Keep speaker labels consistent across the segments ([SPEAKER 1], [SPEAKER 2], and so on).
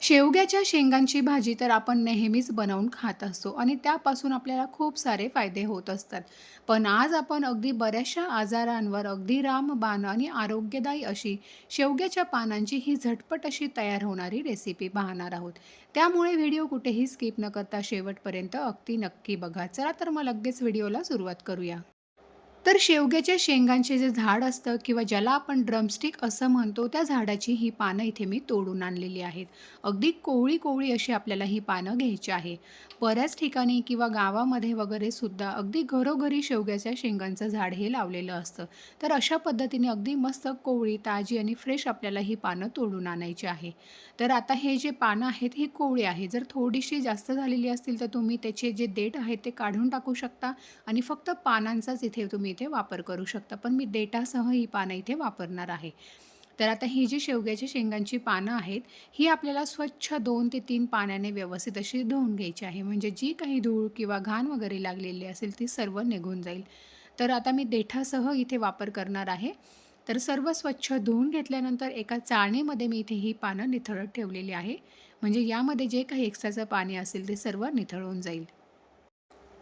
[SPEAKER 1] शेवग्याच्या शेंगांची भाजी तर आपण नेहमीच बनवून खात असतो आणि त्यापासून आपल्याला खूप सारे फायदे होत असतात. पण आज आपण अगदी बऱ्याचशा आजारांवर अगदी रामबाण आणि आरोग्यदायी अशी शेवग्याच्या पानांची ही झटपट अशी तयार होणारी रेसिपी पाहणार आहोत. त्यामुळे व्हिडिओ कुठेही स्किप न करता शेवटपर्यंत अगदी नक्की बघा. चला तर मग लगेच व्हिडिओला सुरुवात करूया. तर शेवग्याच्या शेंगांचे जे झाड असतं किंवा ज्याला आपण ड्रमस्टिक असं म्हणतो त्या झाडाची ही पानं इथे मी तोडून आणलेली आहेत. अगदी कोवळी कोवळी अशी आपल्याला ही पानं घ्यायची आहे. बऱ्याच ठिकाणी किंवा गावामध्ये वगैरे सुद्धा अगदी घरोघरी शेवग्याच्या शेंगांचं झाड हे लावलेलं असतं. तर अशा पद्धतीने अगदी मस्त कोवळी ताजी आणि फ्रेश आपल्याला ही पानं तोडून आणायची आहे. तर आता हे जे पानं आहेत ही कोवळी आहे. जर थोडीशी जास्त झालेली असतील तर तुम्ही त्याचे जे देठ आहेत ते काढून टाकू शकता आणि फक्त पानांचाच इथे तुम्ही इथे वापर करू शकता. पण मी डेटासह ही पानं इथे वापरणार आहे. तर आता ही जी शेवग्याच्या शेंगांची पानं आहेत ही आपल्याला स्वच्छ दोन ते तीन पाण्याने व्यवस्थित अशी धुवून घ्यायची आहे. म्हणजे जी काही धूळ किंवा घाण वगैरे लागलेली असेल ती सर्व निघून जाईल. तर आता मी देठासह इथे वापर करणार आहे. तर सर्व स्वच्छ धुवून घेतल्यानंतर एका चाळणीमध्ये मी इथे ही पानं निथळत ठेवलेली आहे. म्हणजे यामध्ये जे काही एक्स्ट्राचं पाणी असेल ते सर्व निथळून जाईल.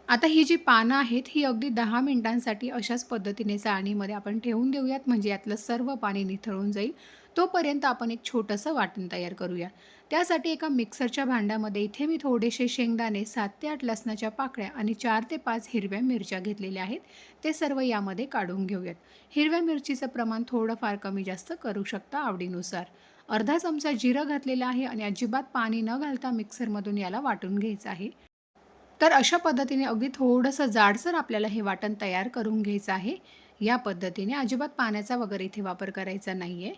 [SPEAKER 1] आता ही जी पानं आहेत ही अगदी दहा मिनिटांसाठी अशाच पद्धतीने चाळणीमध्ये आपण ठेवून देऊयात. म्हणजे यातलं सर्व पाणी निथळून जाईल. तोपर्यंत आपण एक छोटंसं वाटण तयार करूया. त्यासाठी एका मिक्सरच्या भांड्यामध्ये इथे मी थोडेसे शेंगदाणे सात ते आठ लसणाच्या पाकळ्या आणि चार ते पाच हिरव्या मिरच्या घेतलेल्या आहेत. ते सर्व यामध्ये काढून घेऊयात. हिरव्या मिरचीचं प्रमाण थोडंफार कमी जास्त करू शकता आवडीनुसार. अर्धा चमचा जिरं घातलेलं आहे आणि अजिबात पाणी न घालता मिक्सरमधून याला वाटून घ्यायचं आहे. तर अशा पद्धतीने अगदी थोडंसं जाडसर आपल्याला हे वाटण तयार करून घ्यायचं आहे. या पद्धतीने अजिबात पाण्याचा वगैरे इथे वापर करायचा नाही आहे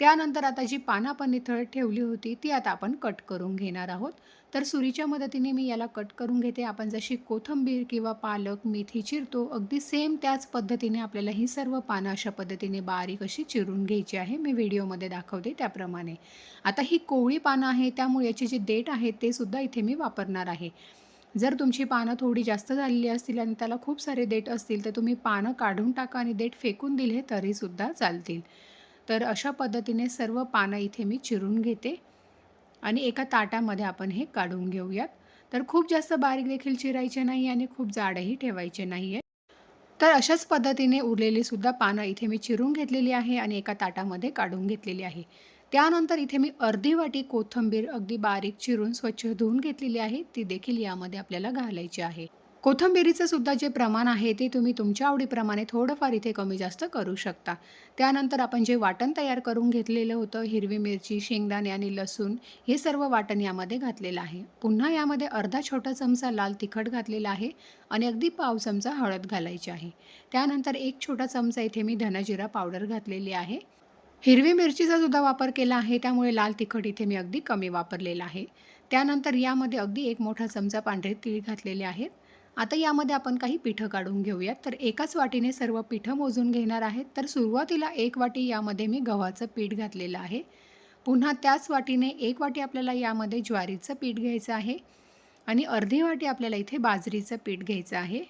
[SPEAKER 1] त्यानंतर आता जी पानं आपण निथळ ठेवली होती ती आता आपण कट करून घेणार आहोत. तर सुरीच्या मदतीने मी याला कट करून घेते. आपण जशी कोथंबीर किंवा पालक मेथी चिरतो अगदी सेम त्याच पद्धतीने आपल्याला ही सर्व पानं अशा पद्धतीने बारीक अशी चिरून घ्यायची आहे. मी व्हिडिओमध्ये दाखवते त्याप्रमाणे. आता ही कोवळी पानं आहे त्यामुळे याची जी देठ आहेत ते सुद्धा इथे मी वापरणार आहे. जर तुमची पानं थोडी जास्त झालेली असतील आणि त्याला खूप सारे देठ असतील तर तुम्ही पानं काढून टाका आणि देठ फेकून दिले तरीसुद्धा चालतील. तर अशा पद्धतीने सर्व पानं इथे मी चिरून घेते आणि एका ताटामध्ये आपण हे काढून घेऊयात. तर खूप जास्त बारीक देखील चिरायचे नाही आणि खूप जाडही ठेवायचे नाही आहे तर अशाच पद्धतीने उरलेली सुद्धा पानं इथे मी चिरून घेतलेली आहे आणि एका ताटामध्ये काढून घेतलेली आहे. त्यानंतर इथे मी अर्धी वाटी कोथिंबीर अगदी बारीक चिरून स्वच्छ धुवून घेतलेली आहे. ती देखील यामध्ये आपल्याला घालायची आहे. कोथंबिरीचं सुद्धा जे प्रमाण आहे ते तुम्ही तुमच्या आवडीप्रमाणे थोडंफार इथे कमी जास्त करू शकता. त्यानंतर आपण जे वाटण तयार करून घेतलेलं होतं हिरवी मिरची शेंगदाणे आणि लसूण हे सर्व वाटण यामध्ये घातलेलं आहे. पुन्हा यामध्ये अर्धा छोटा चमचा लाल तिखट घातलेला आहे आणि अगदी पाव चमचा हळद घालायची आहे. त्यानंतर एक छोटा चमचा इथे मी धनजिरा पावडर घातलेली आहे. हिरवी मिरचीचा सुद्धा वापर केला आहे. त्यामुळे लाल तिखट इथे मी अगदी कमी वापरलेला आहे. त्यानंतर यामध्ये अगदी एक मोठा चमचा पांढरे तीळ घातलेले आहेत. आता यामध्ये आपण काही पिठं काढून घेऊयात. तर एकाच वाटीने सर्व पिठं मोजून घेणार आहेत तर सुरुवातीला एक वाटी यामध्ये मी गव्हाचं पीठ घातलेलं आहे. पुन्हा त्याच वाटीने एक वाटी आपल्याला यामध्ये ज्वारीचं पीठ घ्यायचं आहे. आणि अर्धी वाटी आपल्याला इथे बाजरीचं पीठ घ्यायचं आहे.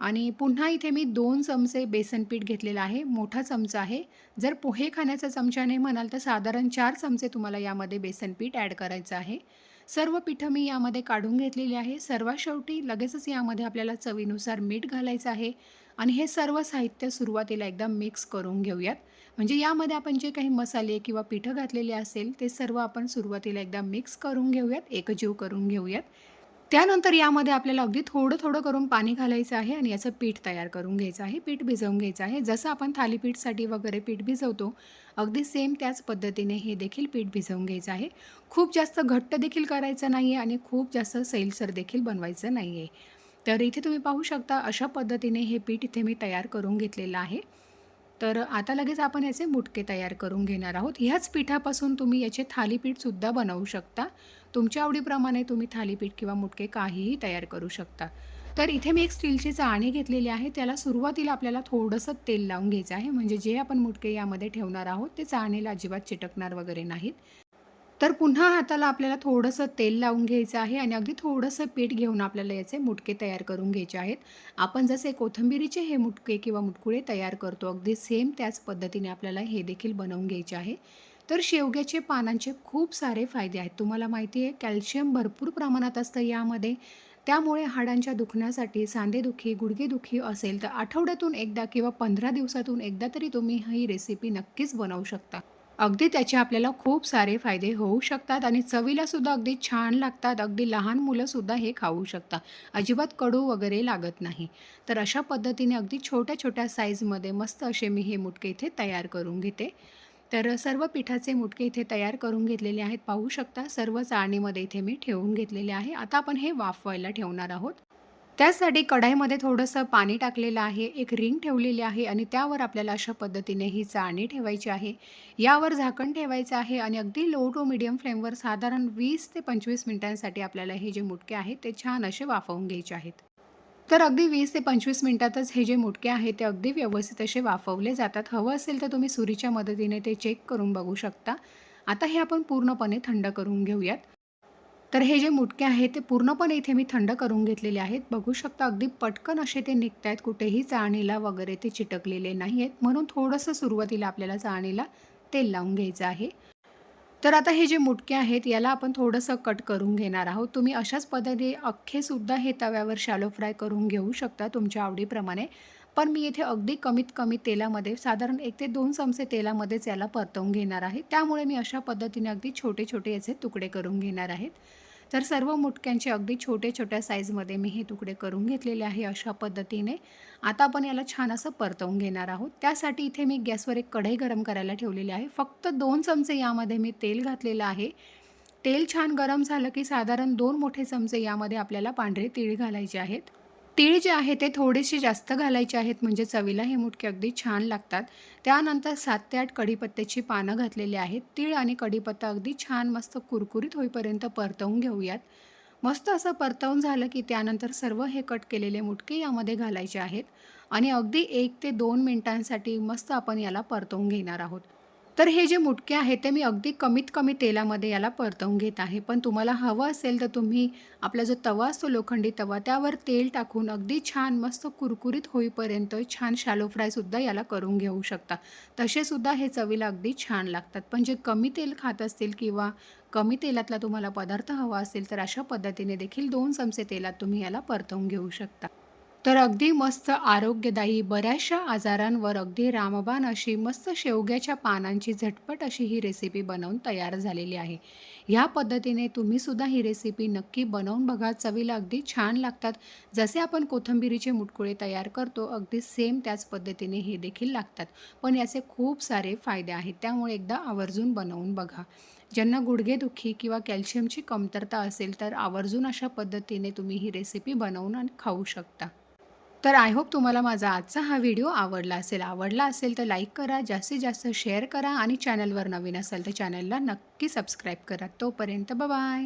[SPEAKER 1] आणि पुन्हा इथे मी दोन चमचे बेसन पीठ घेतलेलं आहे. मोठा चमचा आहे. जर पोहे खाण्याचा चमचा नाही म्हणाल तर साधारण चार चमचे तुम्हाला यामध्ये बेसन पीठ ॲड करायचं आहे. सर्व पिठं मी यामध्ये काढून घेतलेली आहे. सर्वात शेवटी लगेचच यामध्ये आपल्याला चवीनुसार मीठ घालायचं आहे. आणि हे सर्व साहित्य सुरुवातीला एकदम मिक्स करून घेऊयात. म्हणजे यामध्ये आपण जे काही मसाले किंवा पिठं घातलेले असेल ते सर्व आपण सुरुवातीला एकदा मिक्स करून घेऊयात. एकजीव करून घेऊयात. त्यानंतर यामध्ये आपल्याला अगदी थोडं थोडं करून पाणी घालायचं आहे आणि याचं पीठ तयार करून घ्यायचं आहे पीठ भिजवून घ्यायचं आहे. जसं आपण थालीपीठसाठी वगैरे पीठ भिजवतो अगदी सेम त्याच पद्धतीने हे देखील पीठ भिजवून घ्यायचं आहे. खूप जास्त घट्ट देखील करायचं नाही आहे आणि खूप जास्त सैलसर देखील बनवायचं नाही आहे तर इथे तुम्ही पाहू शकता अशा पद्धतीने हे पीठ इथे मी तयार करून घेतलेलं आहे. तर आता लगेच आपण याचे मुटके तयार करून घेणार आहोत. ह्याच पिठापासून तुम्ही याचे थालीपीठसुद्धा बनवू शकता. तुमच्या आवडीप्रमाणे तुम्ही थालीपीठ किंवा मुटके काहीही तयार करू शकता. तर इथे मी एक स्टीलची चाळणी घेतलेली आहे. त्याला सुरुवातीला आपल्याला थोडंसं तेल लावून घ्यायचं आहे. म्हणजे जे आपण मुटके यामध्ये ठेवणार आहोत ते चाळणीला अजिबात चिटकणार वगैरे नाहीत. तर पुन्हा हाताला आपल्याला थोडंसं तेल लावून घ्यायचं आहे आणि अगदी थोडंसं पीठ घेऊन आपल्याला याचे मुटके तयार करून घ्यायचे आहेत. आपण जसे कोथिंबिरीचे हे मुटके किंवा मुटकुळे तयार करतो अगदी सेम त्याच पद्धतीने आपल्याला हे देखील बनवून घ्यायचे आहे. तर शेवग्याचे पानांचे खूप सारे फायदे आहेत. तुम्हाला माहिती आहे कॅल्शियम भरपूर प्रमाणात असतं यामध्ये. त्यामुळे हाडांच्या दुखण्यासाठी सांधेदुखी गुडघेदुखी असेल तर आठवड्यातून एकदा किंवा पंधरा दिवसातून एकदा तरी तुम्ही ही रेसिपी नक्कीच बनवू शकता. अगदी त्याचे आपल्याला खूप सारे फायदे होऊ शकतात आणि चवीला सुद्धा अगदी छान लागतात. अगदी लहान मुलंसुद्धा हे खाऊ शकतात. अजिबात कडू वगैरे लागत नाही. तर अशा पद्धतीने अगदी छोट्या छोट्या साईजमध्ये मस्त असे मी हे मुटके इथे तयार करून घेते. तर सर्व पिठाचे मुटके इथे तयार करून घेतलेले आहेत. पाहू शकता सर्व चाळणीमध्ये इथे मी ठेवून घेतलेले आहे. आता आपण हे वाफवायला ठेवणार आहोत. त्यासाठी कढाईमध्ये थोडंसं पाणी टाकलेलं आहे एक रिंग ठेवलेली आहे आणि त्यावर आपल्याला अशा पद्धतीने ही चाळणी ठेवायची आहे. यावर झाकण ठेवायचं आहे आणि अगदी लो टू मिडियम फ्लेमवर साधारण वीस ते पंचवीस मिनिटांसाठी आपल्याला हे जे मुटके आहेत ते छान असे वाफवून घ्यायचे आहेत. तर अगदी वीस ते पंचवीस मिनिटातच हे जे मुटके आहेत ते अगदी व्यवस्थित असे वाफवले जातात. हवं असेल तर तुम्ही सुरीच्या मदतीने ते चेक करून बघू शकता. आता हे आपण पूर्णपणे थंड करून घेऊयात. तर हे जे मुटके आहेत ते पूर्णपणे इथे मी थंड करून घेतलेले आहेत. बघू शकता अगदी पटकन असे ते निघत आहेत कुठेही चाळणीला वगैरे ते चिटकलेले नाही आहेत म्हणून थोडंसं सुरुवातीला आपल्याला चाळणीला तेल लावून घ्यायचं आहे. तर आता हे जे मुटके आहेत याला आपण थोडंसं कट करून घेणार आहोत. तुम्ही अशाच पद्धतीने अख्खेसुद्धा हे तव्यावर शॅलो फ्राय करून घेऊ शकता तुमच्या आवडीप्रमाणे. पण मी इथे अगदी कमीत कमी तेलामध्ये साधारण एक ते दोन चमचे तेलामध्येच याला परतवून घेणार आहे. त्यामुळे मी अशा पद्धतीने अगदी छोटे छोटे याचे तुकडे करून घेणार आहेत तर सर्व मुटक्यांचे अगदी छोटे छोट्या साईजमध्ये मी हे तुकडे करून घेतलेले आहे अशा पद्धतीने. आता आपण याला छान असं परतवून घेणार आहोत. त्यासाठी इथे मी गॅसवर एक कढई गरम करायला ठेवलेली आहे. फक्त दोन चमचे यामध्ये मी तेल घातलेलं आहे. तेल छान गरम झालं की साधारण दोन मोठे चमचे यामध्ये आपल्याला पांढरे तीळ घालायचे आहेत. तीळ जे आहे ते थोडेसे जास्त घालायचे आहेत म्हणजे चवीला हे मुटके अगदी छान लागतात. त्यानंतर सात ते आठ कढीपत्त्याची पानं घातलेली आहेत. तीळ आणि कढीपत्ता अगदी छान मस्त कुरकुरीत होईपर्यंत परतवून घेऊयात. मस्त असं परतवून झालं की त्यानंतर सर्व हे कट केलेले मुटके यामध्ये घालायचे आहेत. आणि अगदी एक ते दोन मिनटांसाठी मस्त आपण याला परतवून घेणार आहोत. तर हे जे मुटके आहेत ते मी अगदी कमीत कमी तेलामध्ये याला परतवून घेत आहे. पण तुम्हाला हवं असेल तर तुम्ही आपला जो तवा असतो लोखंडी तवा त्यावर तेल टाकून अगदी छान मस्त कुरकुरीत होईपर्यंत छान शॅलो फ्रायसुद्धा याला करून घेऊ शकता. तसेसुद्धा हे चवीला अगदी छान लागतात. पण जे कमी तेल खात असतील किंवा कमी तेलातला तुम्हाला पदार्थ हवा असेल तर अशा पद्धतीने देखील दोन चमचे तेलात तुम्ही याला परतवून घेऊ शकता. तर अगदी मस्त आरोग्यदायी बऱ्याचशा आजारांवर अगदी रामबाण अशी मस्त शेवग्याच्या पानांची झटपट अशी ही रेसिपी बनवून तयार झालेली आहे. ह्या पद्धतीने तुम्हीसुद्धा ही रेसिपी नक्की बनवून बघा. चवीला अगदी छान लागतात. जसे आपण कोथिंबिरीचे मुटकुळे तयार करतो अगदी सेम त्याच पद्धतीने हे देखील लागतात. पण याचे खूप सारे फायदे आहेत. त्यामुळे एकदा आवर्जून बनवून बघा. ज्यांना गुडघेदुखी किंवा कॅल्शियमची कमतरता असेल तर आवर्जून अशा पद्धतीने तुम्ही ही रेसिपी बनवून आणि खाऊ शकता. तर आय होप तुम्हाला माझा आजचा हा व्हिडिओ आवडला असेल. आवडला असेल तर लाईक करा जास्तीत जास्त शेअर करा आणि चॅनलवर नवीन असेल तर चॅनलला नक्की सबस्क्राईब करा. तोपर्यंत बाय